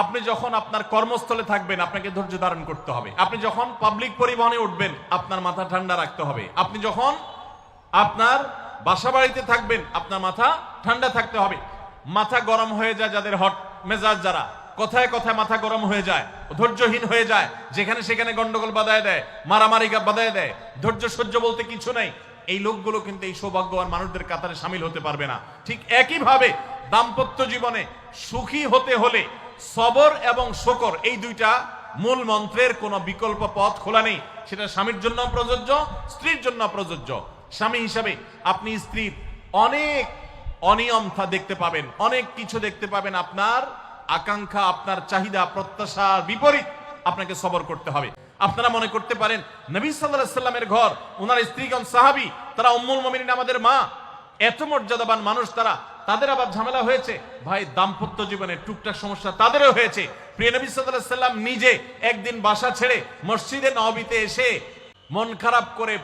আপনি যখন আপনার কর্মস্থলে থাকবেন, আপনাকে ধৈর্য ধারণ করতে হবে। আপনি যখন পাবলিক পরিবহনে উঠবেন, আপনার মাথা ঠান্ডা রাখতে হবে। আপনি যখন আপনার বাসা বাড়িতে থাকবেন, আপনার মাথা ঠান্ডা থাকতে হবে। মাথা গরম হয়ে যায় যাদের হট মেজাজ যারা। কথায় কথায় মাথা গরম হয়ে যায়, ধৈর্যহীন হয়ে যায়। যেখানে সেখানে গন্ডগোল বাধায় দেয়, মারামারি বাধায় দেয়। ধৈর্য সহ্য বলতে কিছু নাই। এই লোকগুলো কিন্তু এই সৌভাগ্যবান মানুষদের কাতারে সামিল হতে পারবে না। ঠিক একইভাবে দাম্পত্য জীবনে সুখী হতে হলে সবর এবং শকর, এই দুইটা মূল মন্ত্রের কোনো বিকল্প পথ খোলা নেই। সেটা স্বামীর জন্য প্রযোজ্য, স্ত্রীর জন্য প্রযোজ্য। স্বামী হিসাবে আপনি স্ত্রীর অনেক অনিয়মতা দেখতে পাবেন, অনেক কিছু দেখতে পাবেন আপনার আকাঙ্ক্ষা, আপনার চাহিদা, প্রত্যাশার বিপরীত আপনাকে সবর করতে হবে। আপনারা মনে করতে পারেন, নবী সাল্লাল্লাহু সাল্লামের ঘর ওনার স্ত্রীগণ সাহাবী, তারা উম্মুল মুমিনিন আমাদের মা, এত মর্যাদাবান মানুষ তারা তাদের আবার ঝামেলা হয়েছে। ভাই, দাম্পত্য জীবনে টুকটাক সমস্যা তাদেরও হয়েছে। প্রিয় নবী সাল্লাম নিজে একদিন বাসা ছেড়ে মসজিদে নবীতে এসে মন খারাপ করে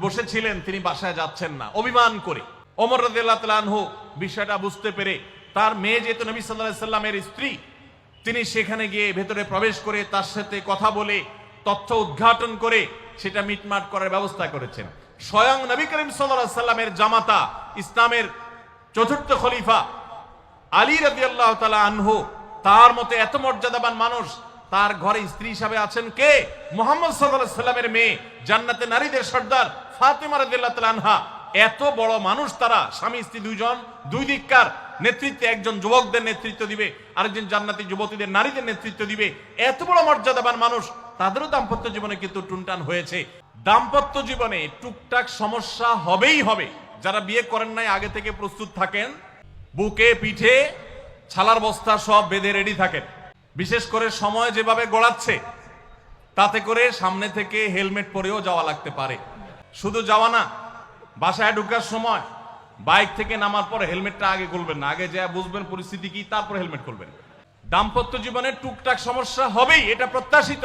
বসেছিলেন, তিনি বাসায় যাচ্ছেন না। অভিমান করে। তাআলা আনহু বিষয়টা বুঝতে পেরে তার মেয়ে যেহেতু নবী আলাইহি সাল্লামের স্ত্রী, তিনি সেখানে গিয়ে ভেতরে প্রবেশ করে তার সাথে কথা বলে, তথ্য উদ্ঘাটন করে সেটা মিটমাট করার ব্যবস্থা করেছেন। স্বয়ং নবী করিম আলাইহি সাল্লামের জামাতা ইসলামের চতুর্থ খলিফা আলী রাদিয়াল্লাহু তাআলা আনহু, তার মতে এত মর্যাদাবান মানুষ, তার ঘরে স্ত্রী হিসাবে আছেন কে? মোহাম্মদ সাল্লামের মেয়ে, জান্নাতে নারীদের সর্দার ফাতিমা রাদিয়াল্লাহু তাআলা আনহা। এত বড় মানুষ তারা, স্বামী, স্ত্রী দুইজন, দুই দিককার নেতৃত্বে একজন যুবকদের নেতৃত্ব দিবে, আরেকজন জান্নাতি যুবতীদের নারীদের নেতৃত্ব দিবে। এত বড় মর্যাদাবান মানুষ, তাদেরও দাম্পত্য জীবনে কিন্তু টুনটান হয়েছে। দাম্পত্য জীবনে টুকটাক সমস্যা হবেই হবে। যারা বিয়ে করেন নাই, আগে থেকে প্রস্তুত থাকেন। বুকে, পিঠে, ছালার বস্তা সব বেঁধে রেডি থাকেন। বিশেষ করে সময় যেভাবে গড়াচ্ছে, তাতে করে সামনে থেকে হেলমেট পরেও যাওয়া লাগতে পারে। শুধু যাওয়া না, বাসায় ঢুকার সময় বাইক থেকে নামার পর হেলমেটটা আগে খুলবেন না। আগে যা বুঝবেন পরিস্থিতি কি, তারপর হেলমেট খুলবেন। দাম্পত্য জীবনে টুকটাক সমস্যা হবেই, এটা প্রত্যাশিত।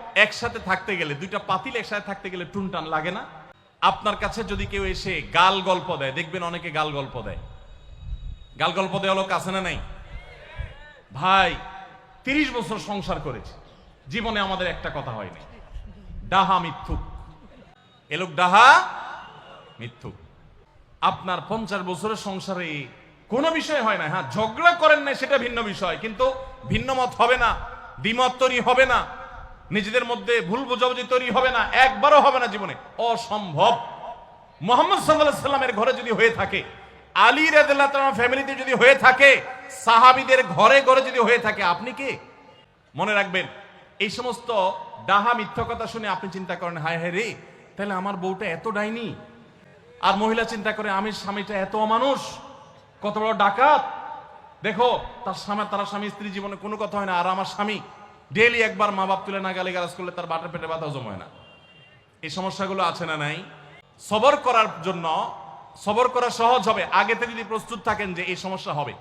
একসাথে থাকতে গেলে, দুইটা পাতিল একসাথে থাকতে গেলে টুনটান লাগে না। আপনার কাছে যদি কেউ এসে গাল গল্প দেয়, দেখবেন অনেকে গাল গল্প দেয়। গাল গল্প দেওয়া লোক আছে না নাই? ভাই, তিরিশ বছর সংসার করেছে, জীবনে আমাদের একটা কথা হয়নি ডাহা মিথ্যুক। এ লোক ডাহা মিথ্যুক। আপনার পঞ্চাশ বছরের সংসারে কোনো বিষয় হয় না। হ্যাঁ ঝগড়া করেন না সেটা ভিন্ন বিষয়, কিন্তু ভিন্ন মত হবে না, দ্বিমত তৈরি হবে না। নিজেদের মধ্যে ভুল বোঝাবুঝি তৈরি হবে না, একবারও হবে না জীবনে। অসম্ভব। মোহাম্মদ সাল্লাহ সাল্লামের ঘরে যদি হয়ে থাকে, আলী রাদিল্লাহ ফ্যামিলিতে যদি হয়ে থাকে, সাহাবিদের ঘরে ঘরে যদি হয়ে থাকে, আপনি কে? মনে রাখবেন, এই সমস্ত ডাহা মিথ্যা কথা শুনে আপনি চিন্তা করেন, হায় হায় রে, তাহলে আমার বউটা এত ডাইনি? আর মহিলা চিন্তা করে আমি স্বামীটা এত মানুষ কত বড় ডাকাত? দেখো, তার স্বামী তার স্বামী স্ত্রী জীবনে কোনো কথা হয় না, আর আমার স্বামী ডেলি একবার মা বাপ তুলে না গালি গালাজ করলে তার বাটার পেটে বাধা জমায় না। এই সমস্যাগুলো আছে না নাই? সবর করার জন্য, সবর করা সহজ হবে। আগে থেকে যদি প্রস্তুত থাকেন যে এই সমস্যা হবে।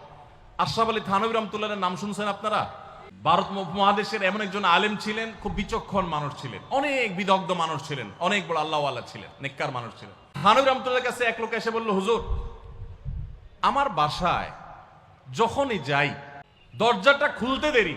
আশরাফ আলী থানবী রহমতুল্লাহের নাম শুনছেন আপনারা? ভারত মহাদেশের এমন একজন আলেম ছিলেন, খুব বিচক্ষণ মানুষ ছিলেন। অনেক বিদগ্ধ মানুষ ছিলেন, অনেক বড় আল্লাহওয়ালা ছিলেন, নেককার মানুষ ছিলেন। থানবী রহমতুল্লাহের কাছে এক লোক এসে বলল, হুজুর, আমার বাসায় যখনই যাই, দরজাটা খুলতে দেরি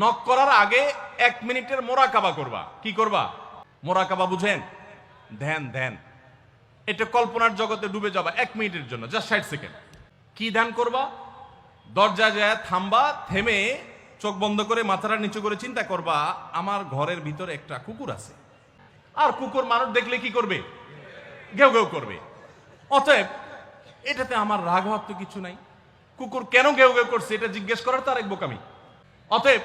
নক করার আগে এক মিনিটের মোরাকাবা করবা। কি করবা? মোরাকাবা বুঝেন? ধ্যান ধ্যান। এটা কল্পনার জগতে ডুবে যাবা এক মিনিটের জন্য জাস্ট ষাট সেকেন্ড কি ধ্যান করবা? দরজা যায়, থামবা, থেমে চোখ বন্ধ করে মাথাটা নিচু করে চিন্তা করবা, আমার ঘরের ভিতরে একটা কুকুর আছে। আর কুকুর মানুষ দেখলে কি করবে? ঘেউ ঘেউ করবে। অতএব, এটাতে আমার রাগ হওয়ার তো কিছু নাই। কুকুর কেন ঘেউ ঘেউ করছে, এটা জিজ্ঞেস করার তার এক বোকামি। অতএব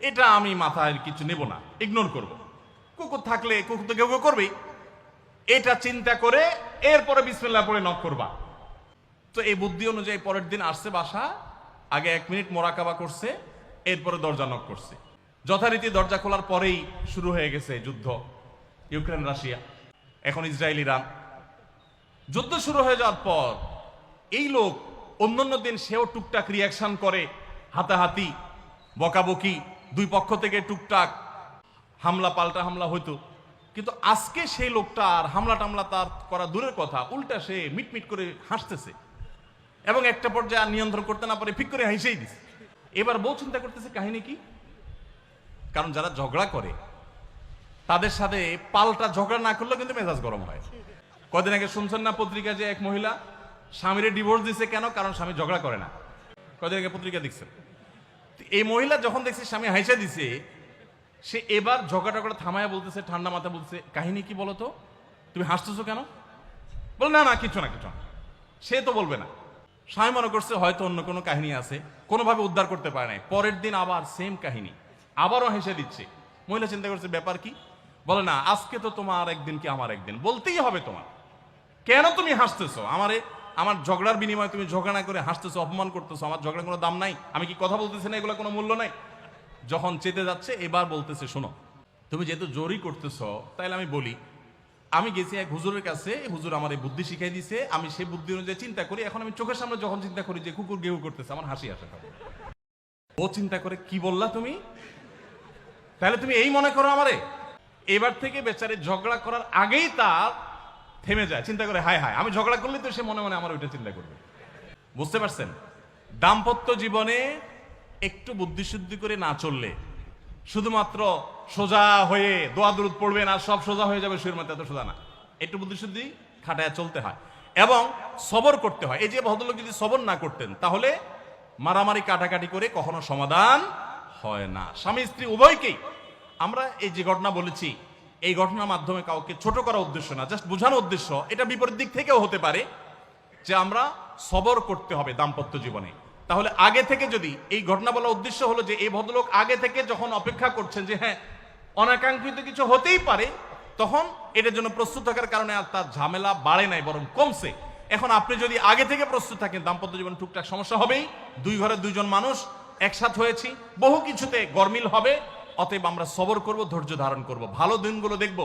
এটা আমি মাথায় কিছু নেব না ইগনোর করব। কুকুর থাকলে কুকুর তো কেউ ঘেউ করবেই। এটা চিন্তা করে এরপরে বিসমিল্লাহ পরে নক করবা। তো এই বুদ্ধি অনুযায়ী পরের দিন আসছে বাসা, আগে এক মিনিট মোরাকাবা করছে, এরপরে দরজা নক করছে। যথারীতি দরজা খোলার পরেই শুরু হয়ে গেছে যুদ্ধ। ইউক্রেন, রাশিয়া, এখন ইসরায়েল, ইরান। যুদ্ধ শুরু হয়ে যাওয়ার পর এই লোক অন্যান্য দিন সেও টুকটাক রিয়াকশন করে, হাতাহাতি, বকাবকি দুই পক্ষ থেকে টুকটাক হামলা, পাল্টা হামলা হইতো। কিন্তু আজকে সেই লোকটা আর হামলা, টামলা তার করা দূরের কথা, উল্টা সে মিটমিট করে হাসতেছে। এবং একটা পর্যায়ে আর নিয়ন্ত্রণ করতে না পারে, ফিক করে হেসেই দিছে। এবার বউ চিন্তা করতেছে, কাহিনী কি? কারণ যারা ঝগড়া করে, তাদের সাথে পাল্টা ঝগড়া না করলেও কিন্তু মেজাজ গরম হয়। কদিন আগে শুনছেন না পত্রিকা যে এক মহিলা স্বামীরে ডিভোর্স দিছে কেন? কারণ স্বামী ঝগড়া করে না। কদিন আগে পত্রিকা দেখছেন। এই মহিলা যখন দেখছে স্বামী হাইসা দিছে, সে এবার ঝগড়া টগড়া থামায়া বলতেছে, ঠান্ডা মাথা বলতেছে, কাহিনী কি বলো তো? তুমি হাসতেছো কেন? বল, না না, কিছু না কিছু না। সে তো বলবে না। স্বামী মনে করছে হয়তো অন্য কোনো কাহিনী আছে, কোনোভাবে উদ্ধার করতে পারে নাই। পরের দিন আবার সেম কাহিনী। আবারও হেসে দিচ্ছে। মহিলা চিন্তা করছে, ব্যাপার কি? বলে, না, আজকে তো তোমার একদিন কি আমার একদিন? বলতেই হবে তোমার। কেন তুমি হাসতেছো? আমারে আমার ঝগড়ার বিনিময়ে তুমি ঝগড়া না করে হাসতেছো, অপমান করতেছো, আমার ঝগড়ার কোনো দাম নাই। আমি কি কথা বলতেছি না, এগুলো কোনো মূল্য নাই? যখন চেতে যাচ্ছে, এবার বলতেছে, শোনো, তুমি যেহেতু জোরই করতেছো, তাইলে আমি বলি, আমি গেছি এক হুজুরের কাছে, হুজুর আমার এই বুদ্ধি শিখাই দিছে, আমি সেই বুদ্ধি অনুযায়ী চিন্তা করি, এখন আমি চোখের সামনে যখন চিন্তা করি যে কুকুর গেউ করতেছে, আমার হাসি আসে ও চিন্তা করে, কি বললা তুমি? তাহলে তুমি এই মনে করো আমারে। এবার থেকে বেচারে ঝগড়া করার আগেই তার থেমে যায়, চিন্তা করে, হায় হায়। আমি ঝগড়া করলে তো সে মনে মনে আমার ওইটা চিন্তা করবে। বুঝতে পারছেন? দাম্পত্য জীবনে একটু বুদ্ধিশুদ্ধি করে না চললে শুধুমাত্র সোজা হয়ে দোয়া দূরত পড়বেন আর সব সোজা হয়ে যাবে শুয়ের মধ্যে এত সোজা না। একটু বুদ্ধিশুদ্ধি খাটায় চলতে হয়। এবং সবর করতে হয়। এই যে ভদ্রলোক যদি সবর না করতেন, তাহলে মারামারি কাটাকাটি করে কখনো সমাধান হয় না। স্বামী স্ত্রী উভয়কেই আমরা এই যে ঘটনা বলেছি এই ঘটনার মাধ্যমে কাউকে ছোট করা উদ্দেশ্য না জাস্ট বোঝানোর উদ্দেশ্য, এটা বিপরীত দিক থেকেও হতে পারে যে আমরা সবর করতে হবে দাম্পত্য জীবনে। তাহলে আগে থেকে যদি এই ঘটনা বলার উদ্দেশ্য হলো যে এই ভদ্রলোক আগে থেকে যখন অপেক্ষা করছেন যে হ্যাঁ অনাকাঙ্ক্ষিত কিছু হতেই পারে, তখন এটার জন্য প্রস্তুত থাকার কারণে আর তার ঝামেলা বাড়ে নাই, বরং কমছে। এখন আপনি যদি আগে থেকে প্রস্তুত থাকেন, দাম্পত্য জীবন টুকটাক সমস্যা হবেই, দুই ঘরে দুইজন মানুষ একসাথ হয়েছি, বহু কিছুতে গরমিল হবে অতএব আমরা সবর করব ধৈর্য ধারণ করব। ভালো দিনগুলো দেখব।